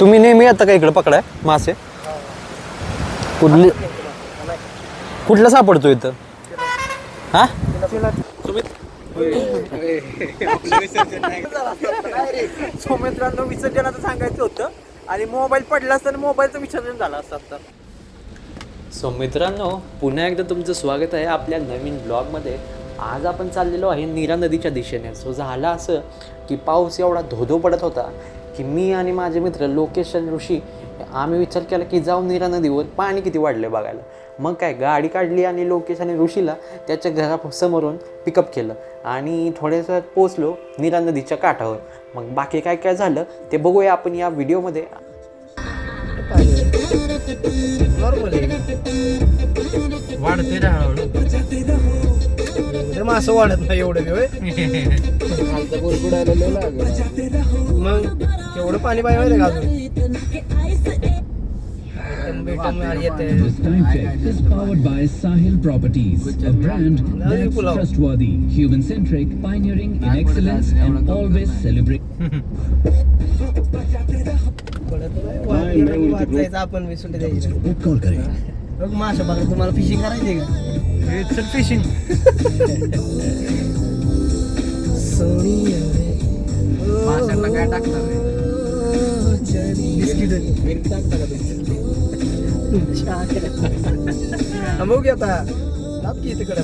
तुम्ही नेहमी येता का इकडे पकडाय? मासे? कुठले कुठला सापडतो इथं? हा? तुम्ही सो मित्रांनो विसर्जनाचं सांगायचं होतं. आणि मोबाईल पडला असता मोबाईलचं विसर्जन झालं असतं आता. सो मित्रांनो पुन्हा एकदा तुमचं स्वागत आहे आपल्या नवीन ब्लॉगमध्ये. आज आपण चाललेलो आहे नीरा नदीच्या दिशेने. सो झालं असं की पाऊस एवढा धोधो पडत होता. की मी आणि माझे मित्र लोकेश आणि ऋषी आम्ही विचार केला की जाऊ नीरा नदीवर पाणी किती वाढले बघायला. मग काय गाडी काढली आणि लोकेश आणि ऋषीला त्याच्या घरासमोरून पिकअप केलं आणि थोड्यासा पोचलो नीरा नदीच्या काठावर. मग बाकी काय काय झालं ते बघूया आपण या व्हिडिओमध्ये. वाढते नाही एवढं मग एवढं पाणी पाहिजे माहिती का अजून भेटन भेटन येते This time check is powered by Sahil Properties, a brand that's Pulao. trustworthy, human-centric, pioneering in excellence, and always celebrate. वाचायचं आपण सुट्टी द्यायची बघ माशा बघा तुम्हाला फिशिंग करायची का चल फिशिंग काय टाकणार बिस्किट. बघू की आता. लाभ की तिकडे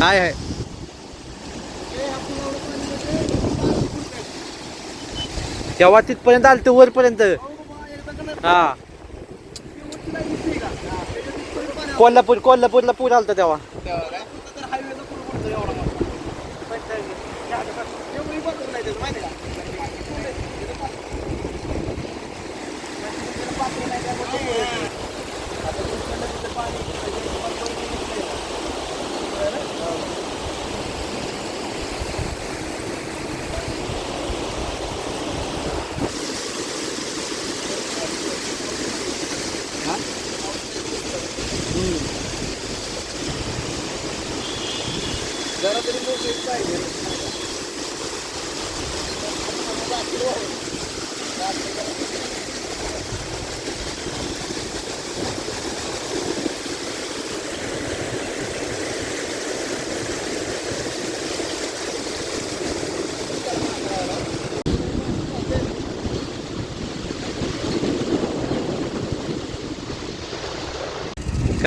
हाय हाय. तेव्हा तिथपर्यंत आलं ते वरपर्यंत. हा. कोल्हापूर कोल्हापूरला पूर आलता तेव्हा. जरा तरी तो शेत पाहिजे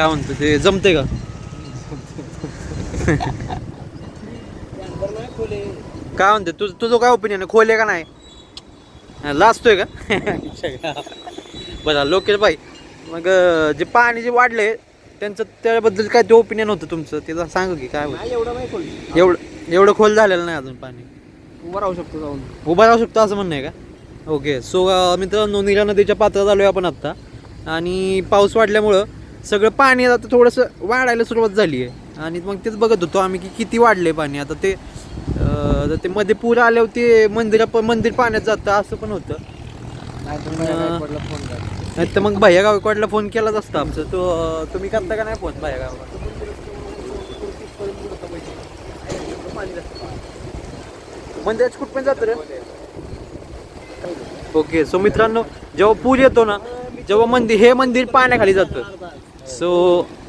काय म्हणतो ते जमते का? काय म्हणते तुझ तुझं काय ओपिनियन आहे? खोले का नाही? लाजतोय का? बरं लोकेश भाई मग जे पाणी जे वाढले त्यांचं त्याबद्दल काय ते ओपिनियन होतं तुमचं? ते सांगा की काय एवढं नाही खोल. एवढं एवढं खोल झालेलं नाही अजून पाणी. उभं राहू शकतो जाऊन. उभा राहू शकतो असं म्हणणं आहे का? ओके सो मित्रांनो नीरा नदीच्या पात्रात आलो आहे आपण आत्ता. आणि पाऊस वाढल्यामुळं सगळं पाणी आता थोडंसं वाढायला सुरुवात झाली आहे. आणि मग तेच बघत होतो आम्ही की किती वाढले पाणी. आता ते आता ते मध्ये पूर आल्यावर ते मंदिरा मंदिर पाण्यात जातं असं पण होतं. नाही तर मग भैया गावकवाडला फोन केलाच असता आमचं. तो तुम्ही करता का नाही फोन भैया गावकवाड मंदिरात कुठपर्यंत जातं रे? ओके सो मित्रांनो जेव्हा पूर येतो ना जेव्हा मंदिर हे मंदिर पाण्याखाली जातं. सो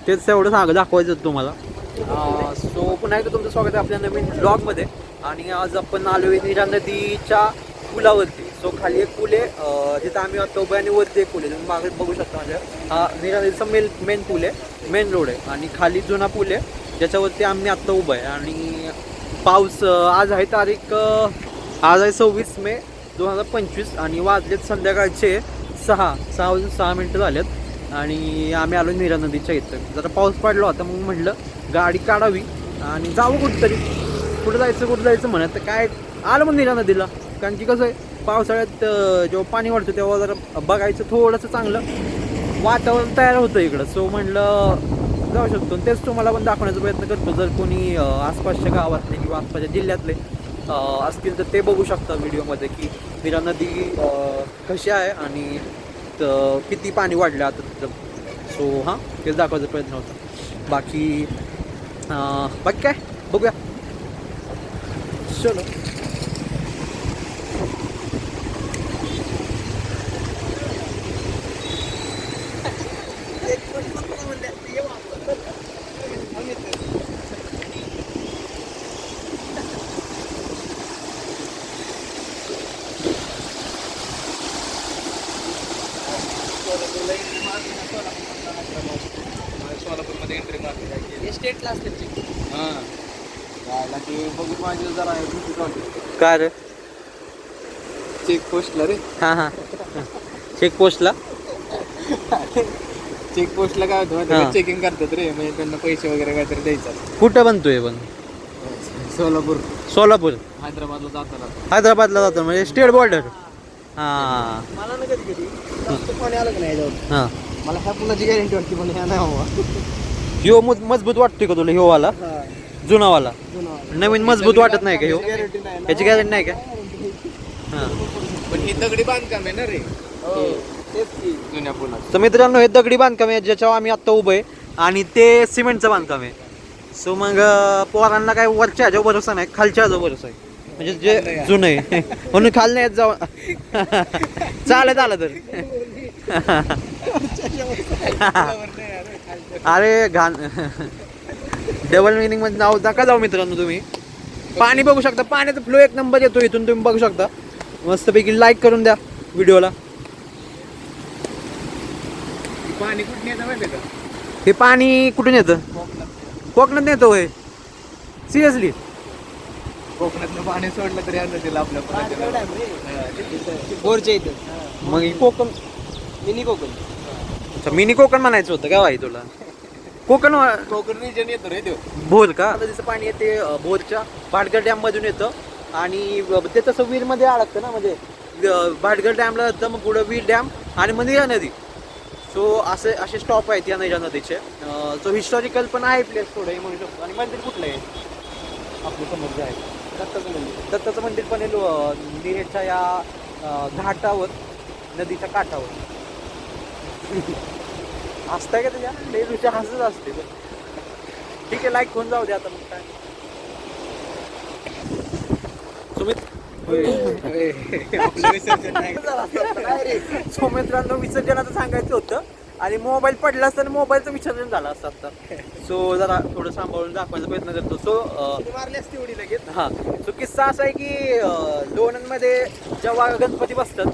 तेच एवढं सांग दाखवायचं होतं तुम्हाला सो पुन्हा एकदा तुमचं स्वागत आहे आपल्या नवीन ब्लॉगमध्ये आणि आज आपण आलो आहे निरा नदीच्या पुलावरती. सो खाली एक पूल आहे जिथं आम्ही आता आणि वरती एक पूल आहे. तुम्ही मागे बघू शकता माझ्या. हा निरा नदीचा मेन मेन पूल आहे मेन रोड आहे. आणि खाली जुना पूल आहे ज्याच्यावरती आम्ही आत्ता उभं आहे. आणि पाऊस आज आहे तारीख आज आहे सव्वीस मे दोन हजार पंचवीस. आणि वाजलेत संध्याकाळचे सहा सहा वाजून सहा मिनटं झालेत. आणि आम्ही आलो नीरा नदीच्या इथं. जरा पाऊस पडला होता मग म्हटलं गाडी काढावी आणि जावं कुठंतरी. कुठं जायचं कुठं जायचं म्हणत तर काय आलं मग नीरा नदीला. कारण की कसं आहे पावसाळ्यात जेव्हा पाणी वाढतं तेव्हा जरा बघायचं थोडंसं चांगलं. वातावरण तयार होतं इकडं. सो म्हणलं जाऊ शकतो. तेच तुम्हाला पण दाखवण्याचा प्रयत्न करतो. जर कोणी आसपासच्या गावातले किंवा आसपासच्या जिल्ह्यातले असतील तर ते बघू शकता व्हिडिओमध्ये की नीरा नदी कशी आहे आणि तर किती पाणी वाढलं आता तिथं? सो हां तेच दाखवायचा प्रयत्न होता. बाकी बाकी काय? बघूया. चलो. सोलापूरमध्ये एंट्री मारली स्टेटला असते हां जायला ते बघून माझी जरा भीती वाटते काय रे चेक पोस्टला रे हां. हां चेक पोस्टला चेक पोस्टला काय होतं चेकिंग करतात रे. म्हणजे त्यांना पैसे वगैरे काहीतरी द्यायचं. कुठं बनतोय पण. सोलापूर. सोलापूर. हैदराबादला जाताना. हैदराबादला जातो म्हणजे स्टेट बॉर्डर हां. मला ना कधी कधी आलं का नाही हां. मला ह्या पुलाची गॅरंटी वाटते पण ह्या नाही हवा. ह्यो मज- मजबूत वाटतोय का तुला ह्यो वाला जुनावाला? नवीन मजबूत वाटत नाही का ह्यो? गॅरंटी नाही याची गॅरंटी नाही का? हां. पण ही दगडी बांधकाम आहे ना रे. हो जुन्या पुलात तर मित्रांनो हे दगडी बांधकाम आहे ज्याच्यावर आम्ही आत्ता उभं आहे आणि ते सिमेंटचं बांधकाम आहे. सो मग अं, पोरांना काय वरच्या ह्याच्यावर भरोसा नाही खालच्या ह्याच्यावर भरोसा आहे. म्हणजे जे जुनं आहे. म्हणून खाल नाही येत जाऊ चालत आलं तर. अरे घाण डबल मिनिंगमध्ये नाव नका जाऊ मित्रांनो तुम्ही. पाणी बघू शकता. पाण्याचा फ्लो एक नंबर येतो इथून तुम्ही बघू शकता. मस्तपैकी लाईक करून द्या व्हिडिओला पाणी कुठून येतं माहिती का? हे पाणी कुठून येतं? कोकणात येतं होय. सिरियसली कोकणातलं पाणी सोडलं तरी आणलं तिला आपल्या बोरच्या इथं. मग हे कोकण मिनी कोकण. अच्छा, मिनी कोकण म्हणायचं होतं काय तुला? कोकण कोकण रिजन येतो रे तो. भोर का? नदीचं पाणी येते भोरच्या भाटगर डॅम मधून येतं. आणि ते तसं वीरमध्ये अडकतं ना म्हणजे अं, भाटगर डॅमला जातं मग पुढं वीर डॅम आणि मग निरा नदी. सो असे असे स्टॉप आहेत या नैजा नदीचे. सो हिस्टॉरिकल पण आहे प्लेस थोडं म्हणू शकतो. आणि मंदिर कुठलं आहे? आपलं समोर जे आहे. दत्ताचं मंदिर. दत्ताचं मंदिर पण आहे निरेच्या या घाटावर नदीच्या काठावर. असतंय का त्याच्या लई रुच्या हसत असते. ठीक आहे लाईक होऊन जाऊ दे आता मग काय. सुमित? आपलं विसर्जन नाही. सो मित्रांनो विसर्जनाचं सांगायचं होतं. आणि मोबाईल पडला असता मोबाईलचं विसर्जन झालं असतं आता. सो जरा थोडं सांभाळून दाखवायचा प्रयत्न करतो. सो मारली असते एवढी लगेच? हा. सो किस्सा असा आहे की लोणंदमध्ये जेव्हा गणपती बसतात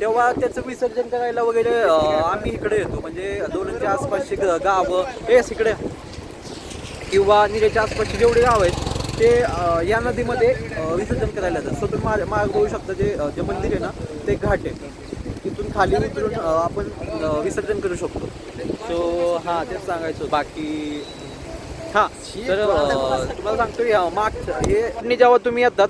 तेव्हा त्याचं विसर्जन करायला वगैरे आम्ही इकडे येतो. म्हणजे दोनच्या आसपासची गावं हेच इकडे. किंवा निरेच्या आसपासची जेवढे गावं आहेत ते या नदीमध्ये विसर्जन करायला जातात. सो तुम्ही माग मार्ग बघू शकता जे जे मंदिर आहे ना ते घाट आहे. तिथून खाली उतरून आपण विसर्जन करू शकतो. सो हां तेच सांगायचं. बाकी हां तर तुम्हाला सांगतो या माग हे जेव्हा तुम्ही येतात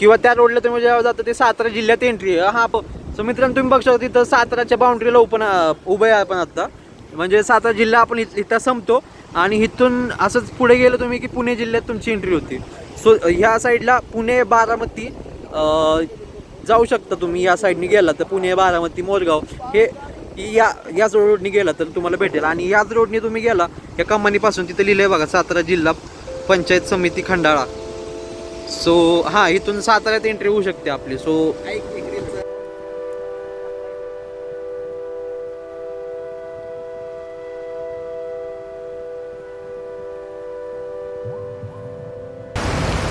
किंवा त्या रोडला तुम्ही जेव्हा जाता ते सातारा जिल्ह्यात एंट्री आहे. हां प सो मित्रांनो तुम्ही बघू शकता तिथं साताराच्या बाउंड्रीला ओपन उभं आहे आपण आत्ता म्हणजे सातारा जिल्हा आपण इथ- इथं संपतो. आणि इथून असंच पुढे गेलं तुम्ही की पुणे जिल्ह्यात तुमची एंट्री होती. सो ह्या साईडला पुणे बारामती जाऊ शकता तुम्ही. या साईडने गेला तर पुणे बारामती मोरगाव. हे या याच रोडने गेला तर तुम्हाला भेटेल. आणि याच रोडने तुम्ही गेला या कंपनीपासून तिथं लिहिलं आहे बघा सातारा जिल्हा पंचायत समिती खंडाळा. सो हां इथून साताऱ्यात एंट्री होऊ शकते आपली. सो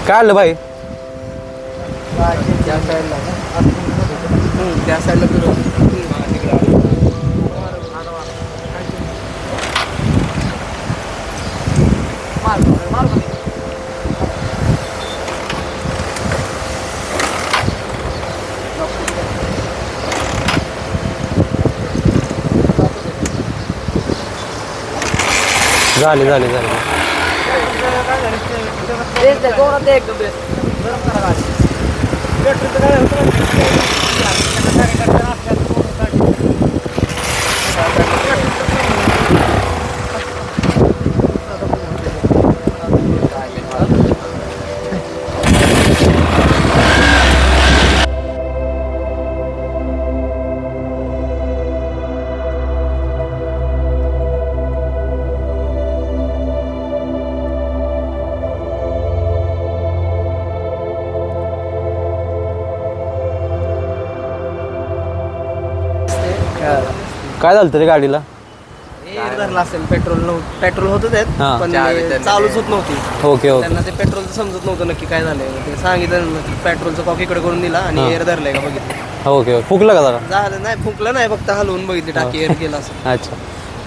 काय आलं भाई? त्या साईडला त्या साईडला फिरव. झाले झाले झाले. तेच काय झालं रे गाडीला? एअर धरला असेल पेट्रोल नव्हतं पेट्रोल होतं हा. त्यात पण चावी ते चालूच होत नव्हती. Okay okay. त्यांना ते पेट्रोलचं समजत नव्हतं नक्की काय झालंय. ते सांगितलं पेट्रोलचं कॉक इकडे करून दिला आणि हा. एअर धरलंय का बघितलं. Okay okay. फुकलं का जरा? झालं नाही फुंकलं नाही फक्त हलवून बघितली टाकी एअर गेला असं. अच्छा.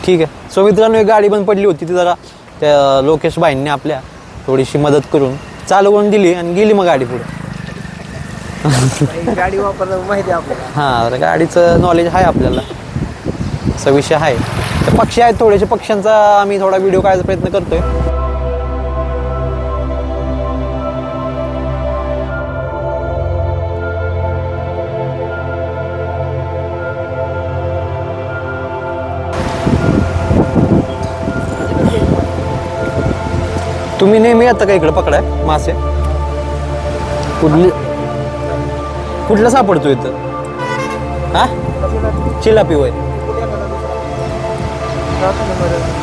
ठीक आहे. सो मित्रांनो एक गाडी पण पडली होती ती जरा त्या लोकेश भाईंनी आपल्या थोडीशी मदत करून चालू करून दिली आणि गेली मग गाडी पुढे. गाडी वापरणं माहिती आहे आपल्याला. हां गाडीचं नॉलेज आहे आपल्याला. असा विषय आहे. तर पक्षी आहेत थोडेसे पक्ष्यांचा आम्ही थोडा व्हिडिओ काढायचा प्रयत्न करतोय. तुम्ही नेहमी येता का इकडे पकडाय? मासे? कुठली कुठला सापडतो इथं? हा? चिलापी वय дата номери.